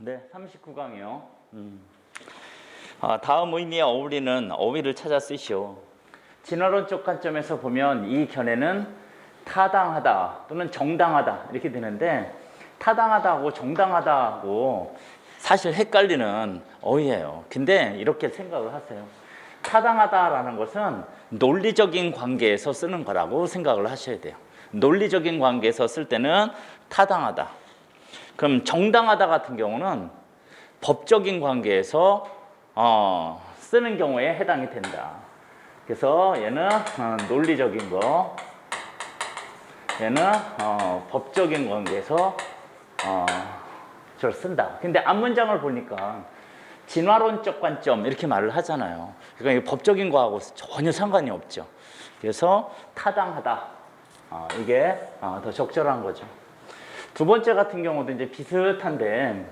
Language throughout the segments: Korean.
네, 39강이요. 음. 아, 다음 의미에 어울리는 어휘를 찾아 쓰시오. 진화론적 관점에서 보면 이 견해는 타당하다 또는 정당하다 이렇게 되는데 타당하다하고 정당하다하고 사실 헷갈리는 어휘예요. 근데 이렇게 생각을 하세요. 타당하다라는 것은 논리적인 관계에서 쓰는 거라고 생각을 하셔야 돼요. 논리적인 관계에서 쓸 때는 타당하다. 그럼 정당하다 같은 경우는 법적인 관계에서 어, 쓰는 경우에 해당이 된다. 그래서 얘는 어, 논리적인 거, 얘는 어, 법적인 관계에서 어, 저를 쓴다. 근데 앞문장을 보니까 진화론적 관점 이렇게 말을 하잖아요. 그러니까 이 법적인 거하고 전혀 상관이 없죠. 그래서 타당하다. 어, 이게 어, 더 적절한 거죠. 두 번째 같은 경우도 이제 비슷한데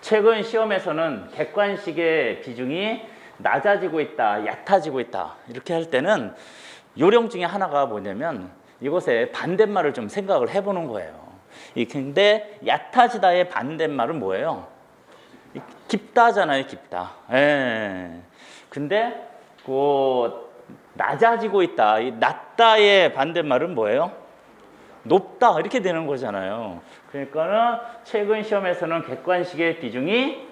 최근 시험에서는 객관식의 비중이 낮아지고 있다, 얕아지고 있다 이렇게 할 때는 요령 중에 하나가 뭐냐면 이것의 반대말을 좀 생각을 해보는 거예요. 이 근데 얕아지다의 반대말은 뭐예요? 이 깊다잖아요, 깊다. 예. 근데 그 낮아지고 있다, 이 낮다의 반대말은 뭐예요? 높다 이렇게 되는 거잖아요. 그러니까는 최근 시험에서는 객관식의 비중이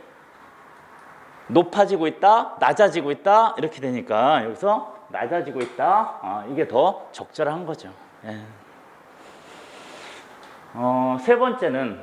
높아지고 있다, 낮아지고 있다 이렇게 되니까 여기서 낮아지고 있다 아, 이게 더 적절한 거죠. 예. 어, 세 번째는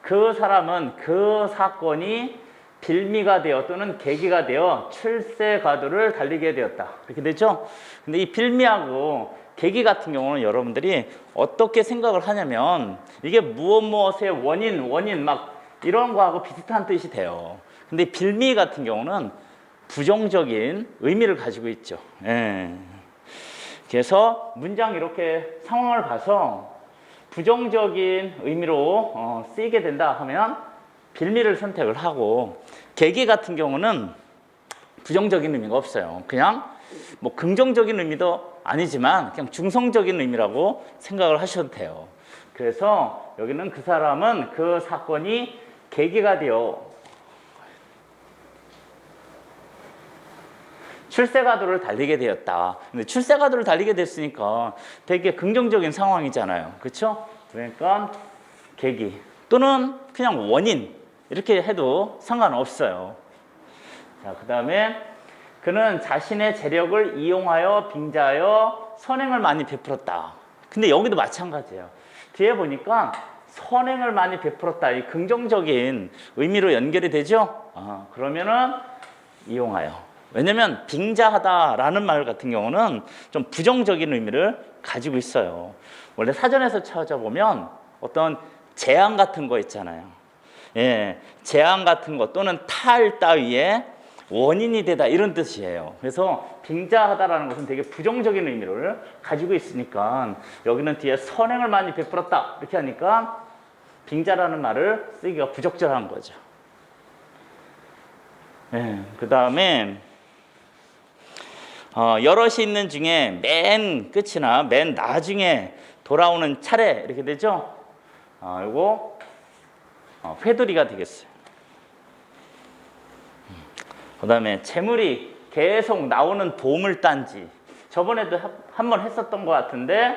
그 사람은 그 사건이 빌미가 되어 또는 계기가 되어 출세 가도를 달리게 되었다. 이렇게 되죠? 근데 이 빌미하고 계기 같은 경우는 여러분들이 어떻게 생각을 하냐면 이게 무엇 무엇의 원인, 원인 막 이런 거하고 비슷한 뜻이 돼요. 근데 빌미 같은 경우는 부정적인 의미를 가지고 있죠. 예. 그래서 문장 이렇게 상황을 봐서 부정적인 의미로 어, 쓰이게 된다 하면 빌미를 선택을 하고 계기 같은 경우는 부정적인 의미가 없어요. 그냥 뭐 긍정적인 의미도 아니지만 그냥 중성적인 의미라고 생각을 하셔도 돼요. 그래서 여기는 그 사람은 그 사건이 계기가 되어 출세가도를 달리게 되었다. 근데 출세가도를 달리게 됐으니까 되게 긍정적인 상황이잖아요. 그렇죠? 그러니까 계기 또는 그냥 원인 이렇게 해도 상관없어요. 자, 그다음에 그는 자신의 재력을 이용하여 빙자하여 선행을 많이 베풀었다. 근데 여기도 마찬가지예요. 뒤에 보니까 선행을 많이 베풀었다. 이 긍정적인 의미로 연결이 되죠? 아, 그러면은 이용하여. 왜냐면 빙자하다라는 말 같은 경우는 좀 부정적인 의미를 가지고 있어요. 원래 사전에서 찾아보면 어떤 재앙 같은 거 있잖아요. 예, 재앙 같은 거 또는 탈 따위의 원인이 되다 이런 뜻이에요. 그래서 빙자하다라는 것은 되게 부정적인 의미를 가지고 있으니까 여기는 뒤에 선행을 많이 베풀었다 이렇게 하니까 빙자라는 말을 쓰기가 부적절한 거죠. 예, 그 다음에 어, 여럿이 있는 중에 맨 끝이나 맨 나중에 돌아오는 차례 이렇게 되죠. 아, 이거 어, 회돌이가 되겠어요. 그 다음에 재물이 계속 나오는 보물단지. 저번에도 한 번 했었던 것 같은데,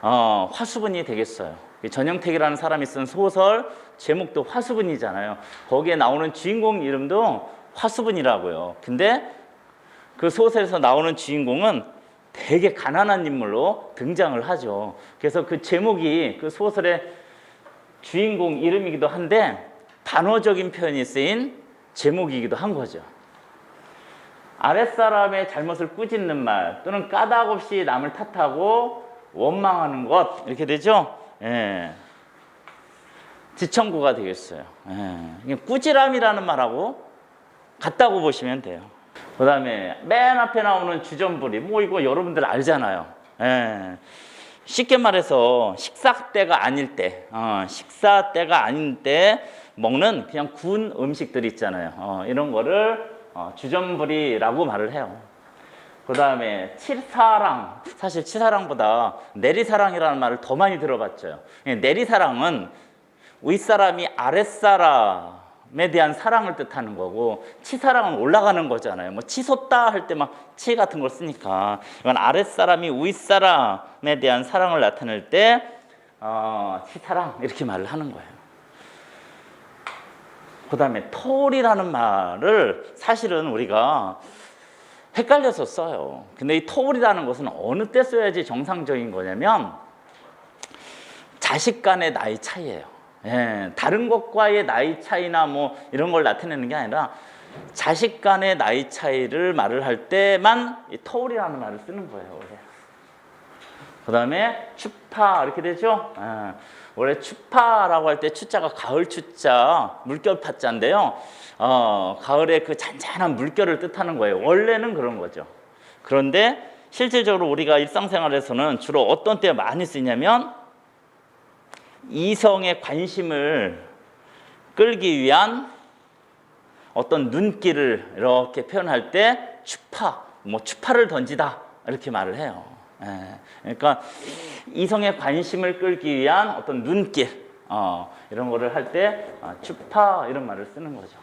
어, 화수분이 되겠어요. 이 전영택이라는 사람이 쓴 소설 제목도 화수분이잖아요. 거기에 나오는 주인공 이름도 화수분이라고요. 근데 그 소설에서 나오는 주인공은 되게 가난한 인물로 등장을 하죠. 그래서 그 제목이 그 소설의 주인공 이름이기도 한데 단어적인 표현이 쓰인 제목이기도 한 거죠. 아랫사람의 잘못을 꾸짖는 말 또는 까닭 없이 남을 탓하고 원망하는 것 이렇게 되죠. 예. 지청구가 되겠어요. 예. 꾸지람이라는 말하고 같다고 보시면 돼요. 그 다음에 맨 앞에 나오는 주전부리 뭐 이거 여러분들 알잖아요. 예. 쉽게 말해서 식사 때가 아닐 때, 어, 식사 때가 아닌 때 먹는 그냥 군 음식들 있잖아요. 어, 이런 거를 어, 주전부리라고 말을 해요. 그 다음에 칠사랑 사실 치사랑보다 내리사랑이라는 말을 더 많이 들어봤죠. 예, 내리사랑은 윗사람이 아랫사람에 대한 사랑을 뜻하는 거고 치사랑은 올라가는 거잖아요. 뭐 치솟다 할 때 막 치 같은 걸 쓰니까 이건 아랫사람이 윗사람에 대한 사랑을 나타낼 때 어, 치사랑 이렇게 말을 하는 거예요. 그 다음에 털이라는 말을 사실은 우리가 헷갈려서 써요. 근데 이 털이라는 것은 어느 때 써야지 정상적인 거냐면 자식 간의 나이 차이예요. 예, 다른 것과의 나이 차이나 뭐 이런 걸 나타내는 게 아니라 자식 간의 나이 차이를 말을 할 때만 이 터울이라는 말을 쓰는 거예요. 그 다음에 추파 이렇게 되죠. 예, 원래 추파라고 할 때 추자가 가을 추자 물결 파자인데요. 어, 가을의 그 잔잔한 물결을 뜻하는 거예요. 원래는 그런 거죠. 그런데 실질적으로 우리가 일상생활에서는 주로 어떤 때 많이 쓰냐면 이성의 관심을 끌기 위한 어떤 눈길을 이렇게 표현할 때 추파, 뭐 추파를 던지다 이렇게 말을 해요. 예, 그러니까 이성의 관심을 끌기 위한 어떤 눈길 어, 이런 거를 할때 아, 추파 이런 말을 쓰는 거죠.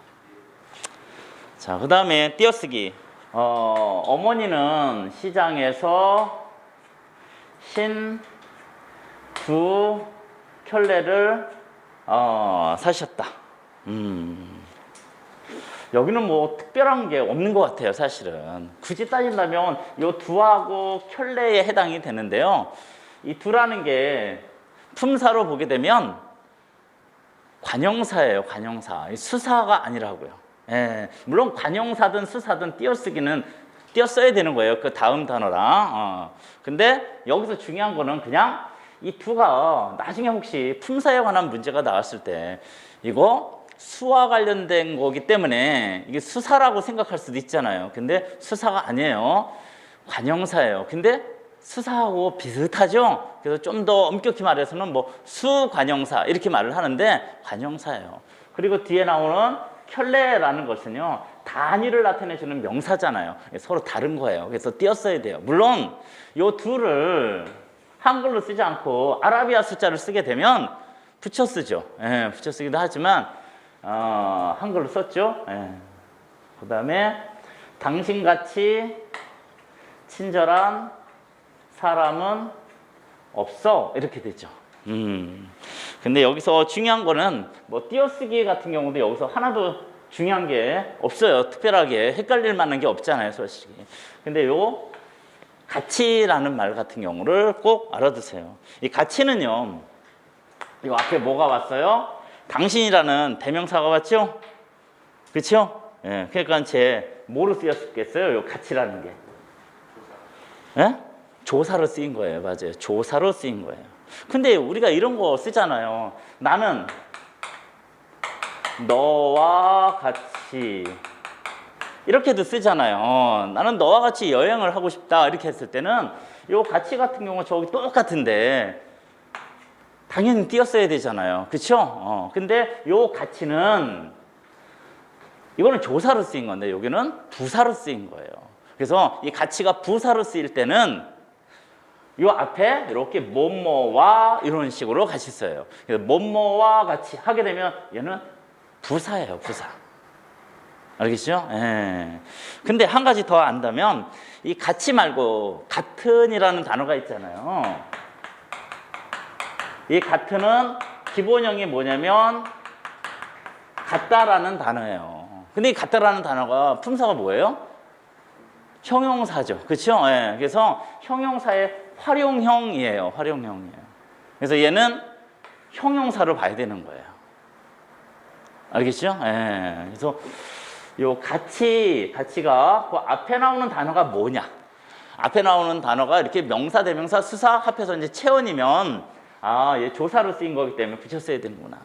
자, 그 다음에 띄어쓰기. 어, 어머니는 시장에서 신 두 켤레를 어, 사셨다. 음. 여기는 뭐 특별한 게 없는 것 같아요, 사실은. 굳이 따진다면 이 두하고 켤레에 해당이 되는데요. 이 두라는 게 품사로 보게 되면 관형사예요, 관형사. 이 수사가 아니라고요. 예, 물론 관형사든 수사든 띄어쓰기는 띄어써야 되는 거예요. 그 다음 단어랑. 어. 근데 여기서 중요한 거는 그냥 이 두가 나중에 혹시 품사에 관한 문제가 나왔을 때 이거 수와 관련된 거기 때문에 이게 수사라고 생각할 수도 있잖아요. 근데 수사가 아니에요. 관형사예요. 근데 수사하고 비슷하죠. 그래서 좀 더 엄격히 말해서는 뭐 수관형사 이렇게 말을 하는데 관형사예요. 그리고 뒤에 나오는 켤레라는 것은요 단위를 나타내주는 명사잖아요. 서로 다른 거예요. 그래서 띄었어야 돼요. 물론 요 둘을 한글로 쓰지 않고 아라비아 숫자를 쓰게 되면 붙여 쓰죠. 예, 붙여 쓰기도 하지만 어, 한글로 썼죠. 예. 그 다음에 당신같이 친절한 사람은 없어 이렇게 되죠. 음. 근데 여기서 중요한 거는 뭐 띄어쓰기 같은 경우도 여기서 하나도 중요한 게 없어요. 특별하게 헷갈릴 만한 게 없잖아요, 솔직히. 근데 요 가치라는 말 같은 경우를 꼭 알아두세요. 이 가치는요. 이거 앞에 뭐가 왔어요? 당신이라는 대명사가 왔죠? 그렇죠? 예. 그러니까 제 뭐로 쓰였겠어요? 요 가치라는 게. 예? 조사로 쓰인 거예요. 맞아요. 조사로 쓰인 거예요. 근데 우리가 이런 거 쓰잖아요. 나는 너와 같이 이렇게도 쓰잖아요. 어, 나는 너와 같이 여행을 하고 싶다. 이렇게 했을 때는 요 가치 같은 경우 저기 똑같은데 당연히 띄었어야 되잖아요. 그렇죠? 어, 근데 요 가치는 이거는 조사로 쓰인 건데 여기는 부사로 쓰인 거예요. 그래서 이 가치가 부사로 쓰일 때는 요 앞에 이렇게 뭐뭐와 이런 식으로 같이 써요. 그래서 뭐뭐와 같이 하게 되면 얘는 부사예요, 부사. 알겠죠? 예. 근데 한 가지 더 안다면 이 같이 말고 같은이라는 단어가 있잖아요. 이 같은은 기본형이 뭐냐면 같다라는 단어예요. 근데 이 같다라는 단어가 품사가 뭐예요? 형용사죠. 그렇죠? 예. 그래서 형용사의 활용형이에요. 활용형이에요. 그래서 얘는 형용사로 봐야 되는 거예요. 알겠죠? 예. 그래서 요 가치, 가치가 그 앞에 나오는 단어가 뭐냐? 앞에 나오는 단어가 이렇게 명사, 대명사, 수사 합해서 이제 체언이면 아, 얘 조사로 쓰인 거기 때문에 붙였어야 되는구나.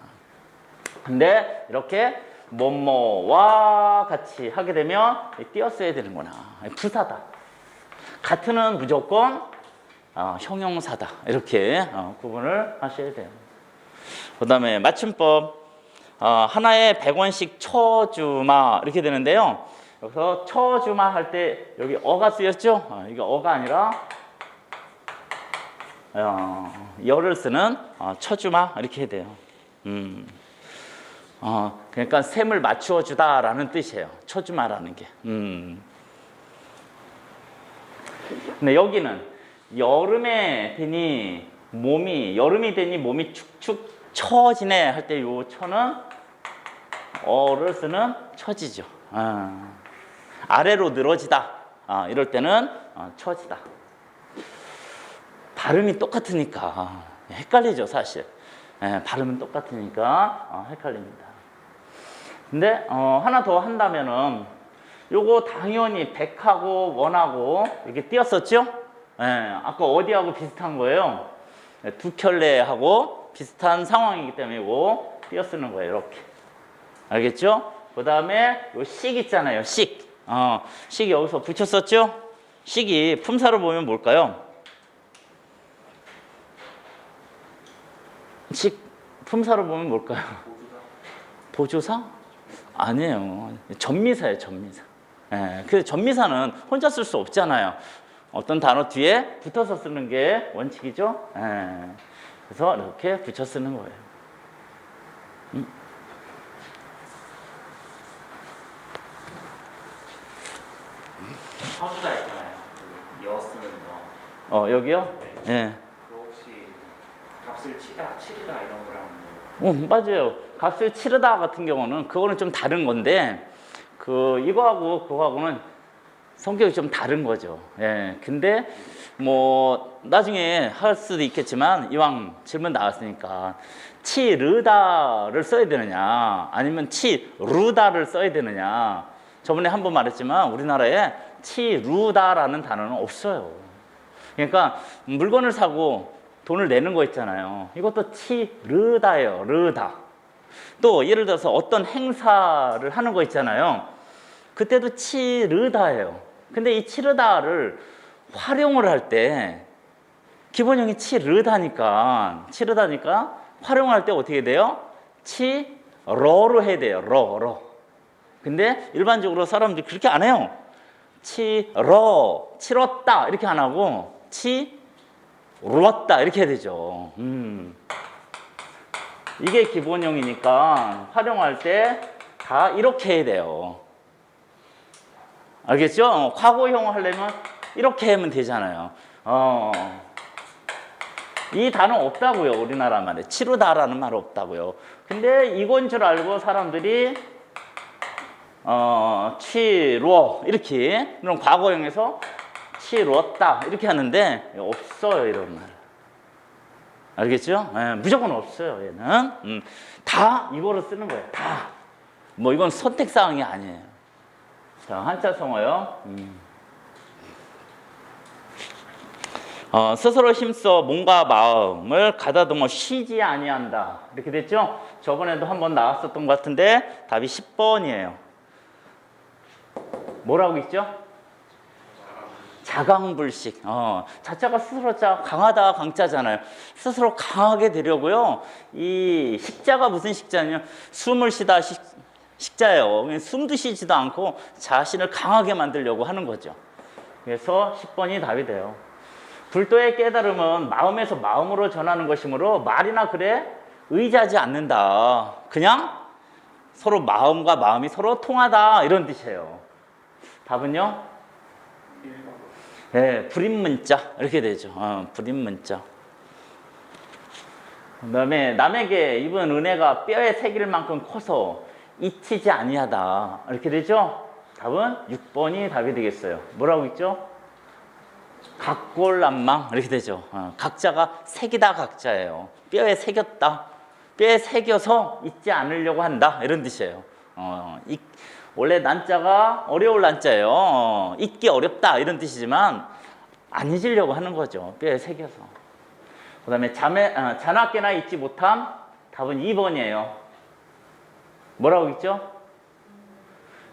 근데 이렇게 뭐뭐와 같이 하게 되면 띄었어야 되는구나. 부사다. 같은은 무조건 어, 형용사다. 이렇게 어, 구분을 하셔야 돼요. 그 다음에 맞춤법. 어, 하나에 100원씩 쳐주마 이렇게 되는데요. 여기서 쳐주마 할 때 여기 어가 쓰였죠? 어, 이게 어가 아니라 어, 열을 쓰는 어, 쳐주마 이렇게 해야 돼요. 음. 어, 그러니까 셈을 맞추어 주다라는 뜻이에요. 쳐주마라는 게. 음. 근데 여기는 여름에 되니 몸이 여름이 되니 몸이 축축 처지네 할 때 요 처는 어를 쓰는 처지죠. 아. 아래로 늘어지다. 아, 이럴 때는 어, 처지다. 발음이 똑같으니까 헷갈리죠, 사실. 예, 발음은 똑같으니까 어, 헷갈립니다. 근데 어, 하나 더 한다면은 요거 당연히 100하고 1하고 이렇게 띄었었죠? 예, 아까 어디하고 비슷한 거예요? 예, 두 켤레하고 비슷한 상황이기 때문에 이거 띄어 쓰는 거예요, 이렇게. 알겠죠? 그 다음에 요식 있잖아요, 식. 어, 식 여기서 붙였었죠? 식이 품사로 보면 뭘까요? 식 품사로 보면 뭘까요? 보조사? 아니에요. 전미사예요, 전미사. 예, 그 전미사는 혼자 쓸 수 없잖아요. 어떤 단어 뒤에 붙어서 쓰는 게 원칙이죠. 예, 그래서 이렇게 붙여 쓰는 거예요. 음. 서주가 있잖아요. 그 여쓰는 거. 어, 여기요? 예. 값을 치다, 치르다 이런 거랑 어, 뭐 맞아요. 값을 치르다 같은 경우는 그거는 좀 다른 건데 그 이거하고 그거하고는 성격이 좀 다른 거죠. 예. 근데 뭐 나중에 할 수도 있겠지만 이왕 질문 나왔으니까 치르다를 써야 되느냐 아니면 치루다를 써야 되느냐 저번에 한 번 말했지만 우리나라에 치루다라는 단어는 없어요. 그러니까 물건을 사고 돈을 내는 거 있잖아요. 이것도 치르다예요. 르다. 또 예를 들어서 어떤 행사를 하는 거 있잖아요. 그때도 치르다예요. 근데 이 치르다를 활용을 할 때 기본형이 치르다니까 치르다니까 활용할 때 어떻게 돼요? 치러로 해야 돼요. 러 러. 근데 일반적으로 사람들이 그렇게 안 해요. 치러 치렀다 이렇게 안 하고 치 울었다 이렇게 해야 되죠. 음. 이게 기본형이니까 활용할 때 다 이렇게 해야 돼요. 알겠죠? 어, 과거형 하려면 이렇게 하면 되잖아요. 어. 이 단어 없다고요, 우리나라 말에. 치르다라는 말 없다고요. 근데 이건 줄 알고 사람들이 어, 치루어 이렇게 그럼 과거형에서 치루었다 이렇게 하는데 없어요 이런 말. 알겠죠? 예, 무조건 없어요 얘는. 음, 다 이거로 쓰는 거예요. 다. 뭐 이건 선택 사항이 아니에요. 자 한자 성어요. 음. 어, 스스로 힘써 몸과 마음을 가다듬어 쉬지 아니한다. 이렇게 됐죠? 저번에도 한번 나왔었던 것 같은데 답이 10번이에요. 뭐라고 있죠? 자강불식. 어, 자자가 스스로 자 강하다 강자잖아요. 스스로 강하게 되려고요. 이 식자가 무슨 식자냐? 숨을 쉬다 식, 식자예요. 숨도 쉬지도 않고 자신을 강하게 만들려고 하는 거죠. 그래서 10번이 답이 돼요. 불도의 깨달음은 마음에서 마음으로 전하는 것이므로 말이나 글에 의지하지 않는다. 그냥 서로 마음과 마음이 서로 통하다 이런 뜻이에요. 답은요? 네, 불임 문자 이렇게 되죠. 어, 불임 문자. 그다음에 남에게 입은 은혜가 뼈에 새길 만큼 커서 잊히지 아니하다 이렇게 되죠. 답은 6번이 답이 되겠어요. 뭐라고 있죠? 각골난망 이렇게 되죠. 어, 각자가 색이다 각자예요. 뼈에 새겼다. 뼈에 새겨서 잊지 않으려고 한다 이런 뜻이에요. 어, 잊- 원래 난자가 어려울 난자예요. 어, 잊기 어렵다 이런 뜻이지만 안 잊으려고 하는 거죠. 뼈에 새겨서. 그 다음에 자매 아, 자나깨나 잊지 못함 답은 2번이에요. 뭐라고 있죠?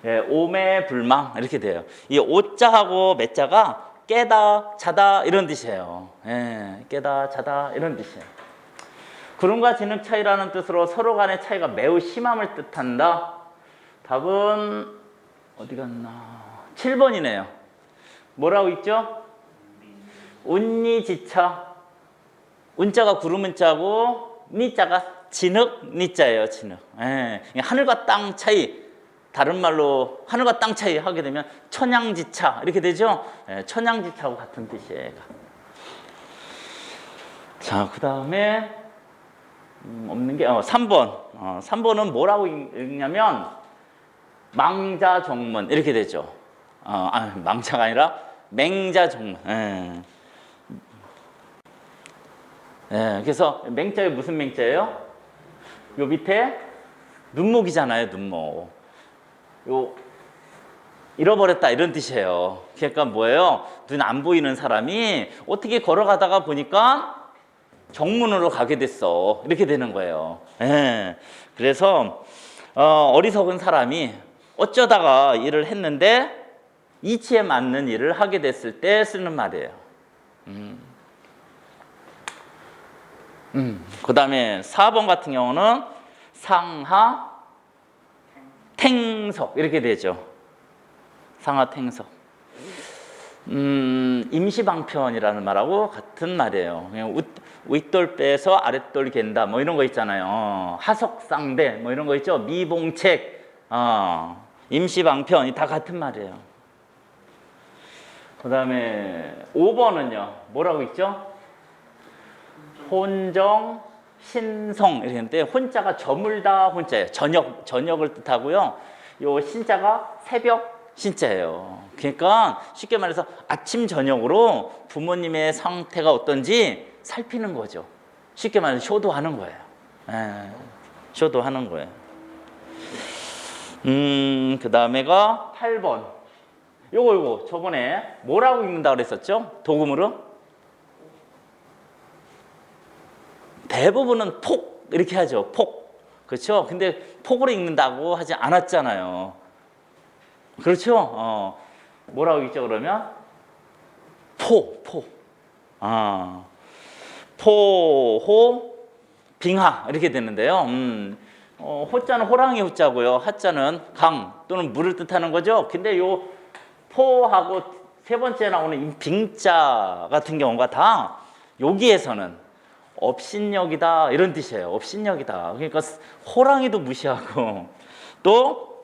예, 오매 불망 이렇게 돼요. 이 오자하고 매자가 깨다, 자다 이런 뜻이에요. 예, 깨다, 자다 이런 뜻이에요. 구름과 진흙 차이라는 뜻으로 서로 간의 차이가 매우 심함을 뜻한다. 답은 어디 갔나? 7번이네요. 뭐라고 있죠? 운니 지차. 운자가 구름 운자고 니자가 진흙 니자예요, 진흙. 예, 하늘과 땅 차이. 다른 말로 하늘과 땅 차이 하게 되면 천양지차 이렇게 되죠. 예, 천양지차하고 같은 뜻이에요. 자, 그 다음에 음, 없는 게 어, 3번. 어, 3번은 뭐라고 읽- 읽냐면 망자 정문 이렇게 되죠. 어, 아, 망자가 아니라 맹자 정문. 예. 예, 그래서 맹자에 무슨 맹자예요? 요 밑에 눈목이잖아요, 눈목. 요 잃어버렸다 이런 뜻이에요. 그러니까 뭐예요? 눈 안 보이는 사람이 어떻게 걸어가다가 보니까 정문으로 가게 됐어. 이렇게 되는 거예요. 예. 그래서 어, 어리석은 사람이 어쩌다가 일을 했는데 이치에 맞는 일을 하게 됐을 때 쓰는 말이에요. 음. 그 다음에 4번 같은 경우는 상하 탱석 이렇게 되죠. 상하 탱석. 음, 임시방편이라는 말하고 같은 말이에요. 윗돌 빼서 아랫돌 갠다 뭐 이런 거 있잖아요. 어, 하석상대 뭐 이런 거 있죠. 미봉책, 어, 임시방편 다 같은 말이에요. 그 다음에 5번은요. 뭐라고 있죠? 혼정, 신성 이렇게 했는데 혼자가 저물다 혼자예요. 저녁 저녁을 뜻하고요. 요 신자가 새벽 신자예요. 그러니까 쉽게 말해서 아침 저녁으로 부모님의 상태가 어떤지 살피는 거죠. 쉽게 말해서 효도하는 거예요. 예, 효도하는 거예요. 음, 그 다음에가 8번. 요거 요거 저번에 뭐라고 읽는다 그랬었죠? 도금으로? 대부분은 폭 이렇게 하죠. 폭. 그렇죠? 근데 폭으로 읽는다고 하지 않았잖아요. 그렇죠? 어. 뭐라고 읽죠 그러면? 포, 포. 아. 포 호 빙하 이렇게 되는데요. 음. 어, 호자는 호랑이 호자고요. 하자는 강 또는 물을 뜻하는 거죠. 근데 요 포하고 세 번째 나오는 이 빙자 같은 경우가 다 여기에서는 업신여기다 이런 뜻이에요. 업신여기다. 그러니까 호랑이도 무시하고 또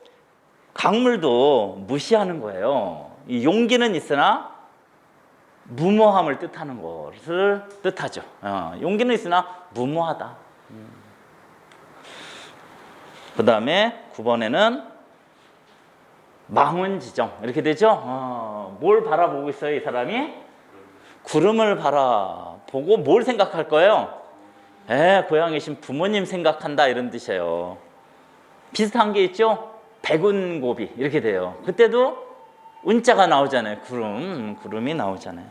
강물도 무시하는 거예요. 이 용기는 있으나 무모함을 뜻하는 것을 뜻하죠. 어, 용기는 있으나 무모하다. 그 다음에 9번에는 망운지정 이렇게 되죠. 어, 뭘 바라보고 있어요, 이 사람이? 구름을 바라보고 뭘 생각할 거예요? 에, 고향에 계신 부모님 생각한다 이런 뜻이에요. 비슷한 게 있죠? 백운고비 이렇게 돼요. 그때도 운자가 나오잖아요. 구름, 구름이 나오잖아요.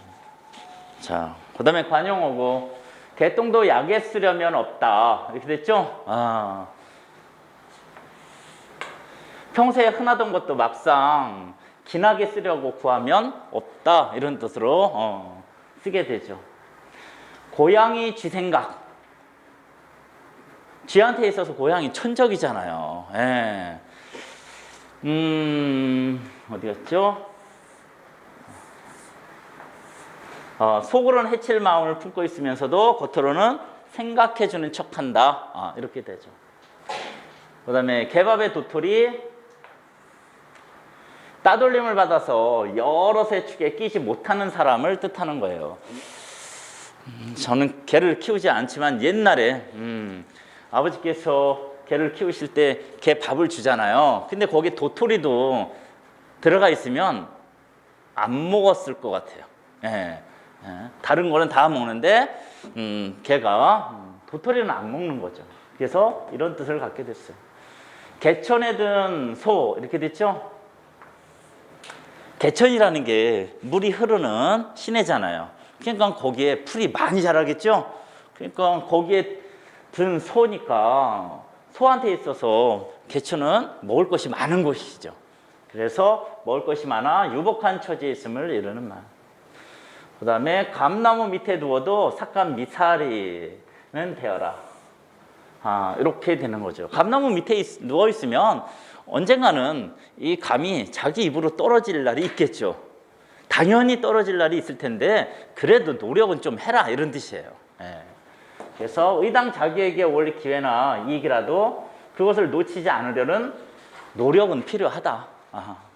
자, 그다음에 관용어고 개똥도 약에 쓰려면 없다 이렇게 됐죠? 아, 평소에 흔하던 것도 막상 기나게 쓰려고 구하면 없다 이런 뜻으로 어, 쓰게 되죠. 고양이 쥐 생각. 쥐한테 있어서 고양이 천적이잖아요. 예. 음, 어디 갔죠? 어, 속으로는 해칠 마음을 품고 있으면서도 겉으로는 생각해주는 척한다. 아, 이렇게 되죠. 그 다음에 개밥의 도토리 따돌림을 받아서 여러 세축에 끼지 못하는 사람을 뜻하는 거예요. 음, 저는 개를 키우지 않지만 옛날에 음, 아버지께서 개를 키우실 때 개 밥을 주잖아요. 근데 거기 도토리도 들어가 있으면 안 먹었을 것 같아요. 예, 예. 다른 거는 다 먹는데 음, 개가 음, 도토리는 안 먹는 거죠. 그래서 이런 뜻을 갖게 됐어요. 개천에 든 소 이렇게 됐죠? 개천이라는 게 물이 흐르는 시내잖아요. 그러니까 거기에 풀이 많이 자라겠죠? 그러니까 거기에 든 소니까 소한테 있어서 개천은 먹을 것이 많은 곳이죠. 그래서 먹을 것이 많아 유복한 처지에 있음을 이르는 말. 그 다음에 감나무 밑에 두어도 삭감 미사리는 되어라. 아, 이렇게 되는 거죠. 감나무 밑에 있- 누워 있으면 언젠가는 이 감이 자기 입으로 떨어질 날이 있겠죠. 당연히 떨어질 날이 있을 텐데 그래도 노력은 좀 해라 이런 뜻이에요. 예. 그래서 의당 자기에게 올 기회나 이익이라도 그것을 놓치지 않으려는 노력은 필요하다. 아하.